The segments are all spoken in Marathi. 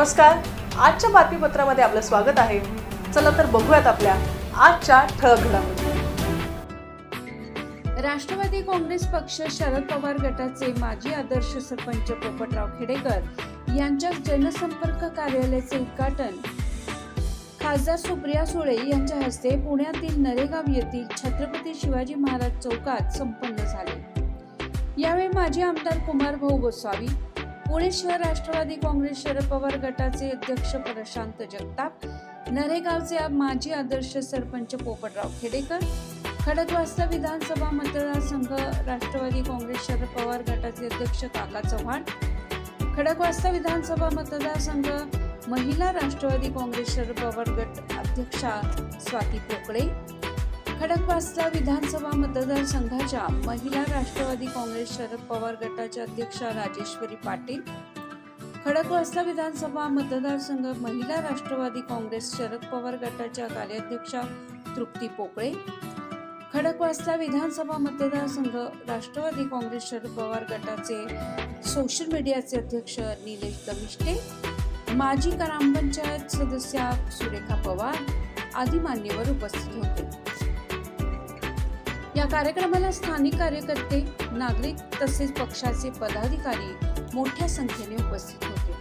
नमस्कार. आजच्या बातमीपत्रामध्ये आपलं स्वागत आहे. चला तर बघूयात आपल्या आजच्या ठळक घडामोडी. राष्ट्रवादी काँग्रेस पक्ष शरद पवार गटाचे माजी आदर्श सरपंच पोपटराव खेडेकर यांच्या जनसंपर्क कार्यालयाचे उद्घाटन. खासदार सुप्रिया सुळे यांच्या हस्ते पुण्यातील नरेगाव येथील छत्रपती शिवाजी महाराज चौकात संपन्न झाले. यावेळी माजी आमदार कुमार भाऊ गोस्वामी पुणे शहर राष्ट्रवादी काँग्रेस शरद पवार गटाचे अध्यक्ष प्रशांत जगताप नरेगावचे माजी आदर्श सरपंच पोपटराव खेडेकर खडकवासला विधानसभा मतदारसंघ राष्ट्रवादी काँग्रेस शरद पवार गटाचे अध्यक्ष काका चव्हाण खडकवासला विधानसभा मतदारसंघ महिला राष्ट्रवादी काँग्रेस शरद पवार गट अध्यक्षा स्वाती पोकळे खडकवासला विधानसभा मतदारसंघाच्या महिला राष्ट्रवादी काँग्रेस शरद पवार गटाच्या अध्यक्षा राजेश्वरी पाटील. खडकवासला विधानसभा मतदारसंघ महिला राष्ट्रवादी काँग्रेस शरद पवार गटाच्या कार्याध्यक्षा तृप्ती पोकळे. खडकवासला विधानसभा मतदारसंघ राष्ट्रवादी काँग्रेस शरद पवार गटाचे सोशल मीडियाचे अध्यक्ष निलेश दमिष्टे. माजी ग्रामपंचायत सदस्या सुरेखा पवार आदी मान्यवर उपस्थित होते. या कार्यक्रमाला स्थानिक कार्यकर्ते नागरिक तसेच पक्षाचे पदाधिकारी मोठ्या संख्येने उपस्थित होते.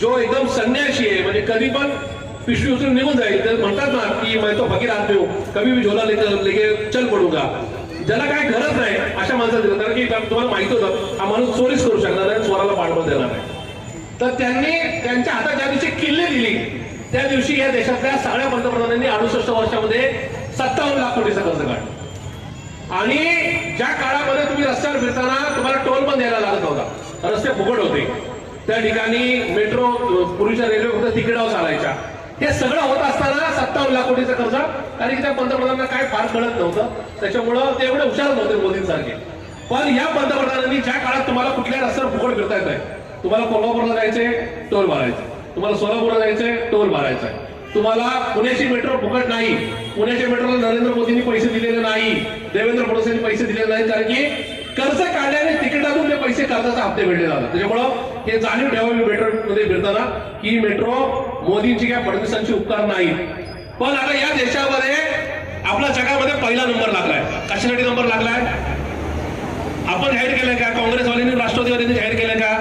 जो एकदम संन्याशी आहे म्हणजे कधी पण पिशवी उचलून निघून जाईल तर म्हणतात ना की मैं तो फकीर आदमी हूं कभी भी झोला लेकर लेके चल पडूंगा. ज्याला काय गरज नाही अशा माणसाला दिलं कारण की तुम्हाला माहीत होतं हा माणूस चोरीच करू शकणार नाही चोराला पाठबळ देणार नाही. तर त्यांनी त्यांच्या हातात ज्या दिवशी किल्ले दिली त्या दिवशी या देशातल्या सगळ्या पंतप्रधानांनी अडुसष्ट वर्षामध्ये सत्तावन्न लाख कोटीचा कर्ज काढलं. आणि ज्या काळामध्ये तुम्ही रस्त्यावर फिरताना तुम्हाला टोल पण द्यायला लागत नव्हता. रस्ते फुकट होते. त्या ठिकाणी मेट्रो पूर्वीच्या रेल्वे फक्त तिकिटावर चालायच्या. हे सगळं होत असताना सत्तावन्न लाख कोटीचं कर्ज कारण की त्या पंतप्रधानांना काय फार कळत नव्हतं. त्याच्यामुळं ते एवढे हुशार नव्हते मोदींसारखे. पण या पंतप्रधानांनी ज्या काळात तुम्हाला कुठल्या रस्त्यावर फुकट फिरता येत आहे तुम्हाला कोल्हापूरला जायचे टोल भरायचे तुम्हाला सोलापूरला जायचंय टोल भरायचा आहे तुम्हाला पुण्याची मेट्रो फुकट नाही. पुण्याच्या मेट्रोला नरेंद्र मोदींनी पैसे दिलेले नाही. देवेंद्र फडणवीस यांनी पैसे दिलेले नाही. कारण की कर्ज काढल्याने तिकिटातून ते पैसे कर्जाचे हप्ते भेटले जातात त्याच्यामुळं हे जाणीव ठेवावी मेट्रो मध्ये फिरताना की मेट्रो मोदींची किंवा फडणवीसांची उपकार नाही. पण आता या देशामध्ये आपल्या जगामध्ये पहिला नंबर लागलाय. कशासाठी नंबर लागलाय? आपण जाहीर केलं का? काँग्रेसवाल्यांनी राष्ट्रवादीवाल्यांनी जाहीर केलं का?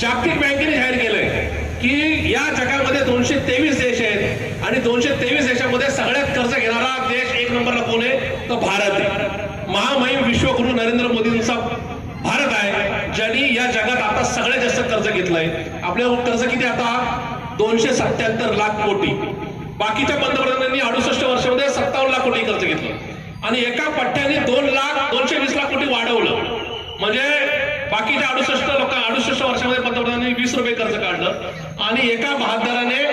जागतिक बँकेने जाहीर केलं की या जगामध्ये दोनशे तेवीस देश आहेत आणि दोनशे तेवीस देशामध्ये सगळ्यात कर्ज घेणारा देश एक नंबरला कोण आहे? तो भारत आहे. महामहिम विश्वगुरु नरेंद्र मोदींचा भारत आहे ज्यांनी या जगात आता सगळ्यात जास्त कर्ज घेतलंय. आपल्या कर्ज किती आता? दोनशे सत्याहत्तर लाख कोटी. बाकीच्या पंतप्रधानांनी अडुसष्ट वर्षामध्ये सत्तावन्न लाख कोटी कर्ज घेतलं. आणि एका पट्ट्याने दोन लाख दोनशे वीस लाख कोटी वाढवलं. म्हणजे बाकीच्या अडुसष्ट लोक अडुसष्ट वर्षामध्ये पंतप्रधानांनी वीस रुपये कर्ज काढलं. आणि एका बहादराने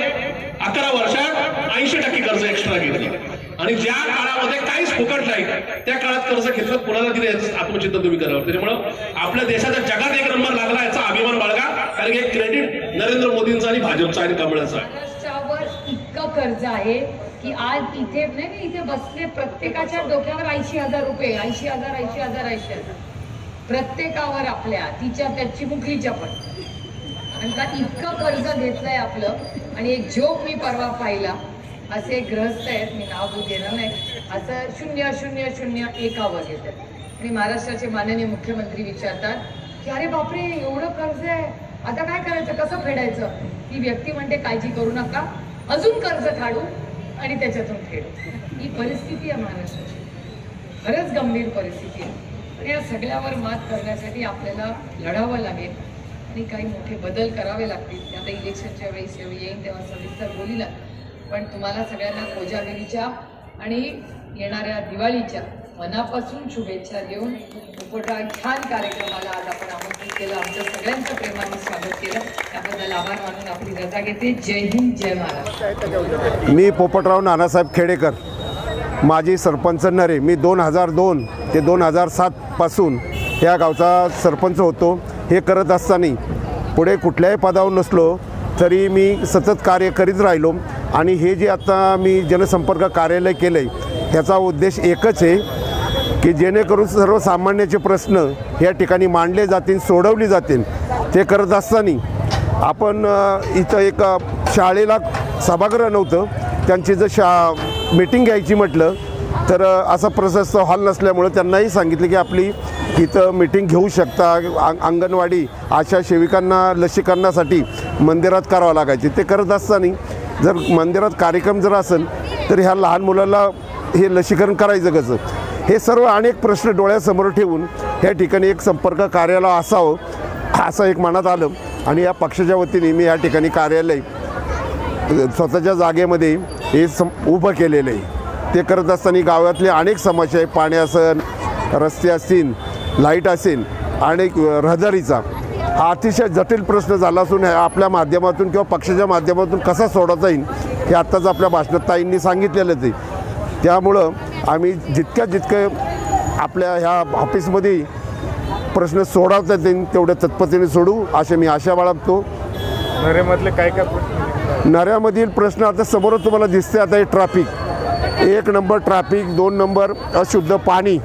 अकरा वर्षात ऐंशी टक्के कर्ज एक्स्ट्रा घेतलं. आणि ज्या काळामध्ये काहीच फुकट नाही त्या काळात कर्ज घेतलं कुणाला दिलं याचं आत्मचिंतन तुम्ही करावं. त्याच्यामुळं आपल्या देशाचा जगात एक नंबर लागला याचा अभिमान बाळगा कारण की क्रेडिट नरेंद्र मोदींचा आणि भाजपचा आणि कमळाचा. महाराष्ट्रावर इतकं कर्ज आहे की आज इथे नाही नाही, इथे बसले प्रत्येकाच्या डोक्यावर ऐंशी हजार रुपये ऐंशी हजार ऐंशी हजार ऐंशी हजार. प्रत्येकावर आपल्या तिच्या त्याची मुखलीच्या पण. आणि का इतकं कर्ज घेतलंय आपलं आणि एक जोक मी परवा पाहिला. असे ग्रहस्थ आहेत मी नाव घेणार नाही. असं शून्य शून्य शून्य एकावर घेतात आणि महाराष्ट्राचे माननीय मुख्यमंत्री विचारतात की अरे बापरे एवढं कर्ज आहे. आता काय करायचं? कसं फेडायचं? ती व्यक्ती म्हणते काळजी करू नका. अजून कर्ज काढू आणि त्याच्यातून फेडू. ही परिस्थिती आहे महाराष्ट्राची. खरंच गंभीर परिस्थिती आहे. आणि या सगळ्यावर मात करण्यासाठी आपल्याला लढावं लागेल. आणि काही मोठे बदल करावे लागतील. ते आता इलेक्शनच्या वेळेस जेव्हा येईन तेव्हा सविस्तर बोलीला पण तुम्हाला सगळ्यांना कोजागिरीच्या आणि येणाऱ्या दिवाळीच्या मनापासून शुभेच्छा देऊन उपटा छान कार्यक्रमाला आज आपण आमंत्रित केलं. आमच्या सगळ्यांचं प्रेमाने स्वागत केलं. त्याबद्दल आभार मानून आपली रजा घेते. जय हिंद जय महाराष्ट्र. मी पोपटराव नानासाहेब खेडेकर. माजी सरपंच नरे. मी दोन हजार दोन ते दोन हजार सातपासून ह्या गावचा सरपंच होतो. हे करत असताना पुढे कुठल्याही पदावर नसलो तरी मी सतत कार्य करीत राहिलो आणि हे जे आता मी जनसंपर्क कार्यालय केलं आहे ह्याचा उद्देश एकच आहे की जेणेकरून सर्वसामान्याचे प्रश्न या ठिकाणी मांडले जातील सोडवले जातील. ते करत असताना आपण इथं एक शाळेला सभागृह नव्हतं. त्यांची जर शा मीटिंग घ्यायची म्हटलं तर असा प्रशस्त हॉल नसल्यामुळं त्यांनाही सांगितलं की आपली इथं मीटिंग घेऊ शकता. अंग अंगणवाडी आशा सेविकांना लसीकरणासाठी मंदिरात करावं लागायचे. ते करत असताना जर मंदिरात कार्यक्रम जर असेल तर ह्या लहान मुलाला हे लसीकरण करायचं कसं? हे सर्व अनेक प्रश्न डोळ्यासमोर ठेवून ह्या ठिकाणी एक संपर्क कार्यालय असावं असं एक मनात आलं. आणि या पक्षाच्या वतीने मी या ठिकाणी कार्यालय स्वतःच्या जागेमध्ये हे सम उभं केलेलं आहे. ते करत असताना गावातले अनेक समस्या आहे. पाणी असेल रस्ते असतील लाइट असेल अनेक रहदारीचा. हा अतिशय जटिल प्रश्न झाला असून आपल्या माध्यमातून किंवा पक्षाच्या माध्यमातून कसा सोडवता येईल हे आत्ताच आपल्या भाषणात ताईंनी सांगितलेलंच आहे. त्यामुळं आम्ही जितक्या जितकं आपल्या ह्या ऑफिसमध्ये प्रश्न सोडवता येतील तेवढ्या तत्परतेने सोडू असे मी आशा बाळगतो. नरेमधले काय काय प्रश्न? नऱ्यामधील प्रश्न आता समोरच तुम्हाला दिसते आता हे ट्रॅफिक एक नंबर ट्रॅफिक दोन नंबर अशुद्ध पाणी.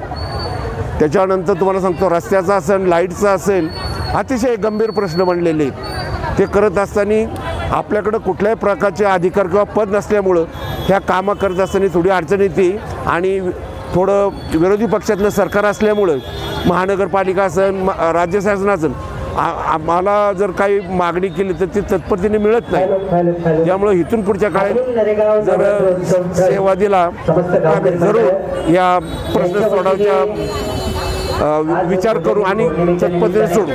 त्याच्यानंतर तुम्हाला सांगतो रस्त्याचा असेल लाईटचा असेल अतिशय गंभीर प्रश्न बनलेले आहेत. ते करत असताना आपल्याकडं कुठल्याही प्रकारचे अधिकार किंवा पद नसल्यामुळं ह्या कामं करत असताना थोडी अडचण येते आणि थोडं विरोधी पक्षातलं सरकार असल्यामुळं महानगरपालिका असेल म- राज्य शासन असेल आ- आम्हाला जर काही मागणी केली तर ती तत्परतेने मिळत नाही. त्यामुळं इथून पुढच्या काळात जर सेवा दिला जरूर या प्रश्न सोडवच्या विचार करू आणि तत्परतेने सोडू.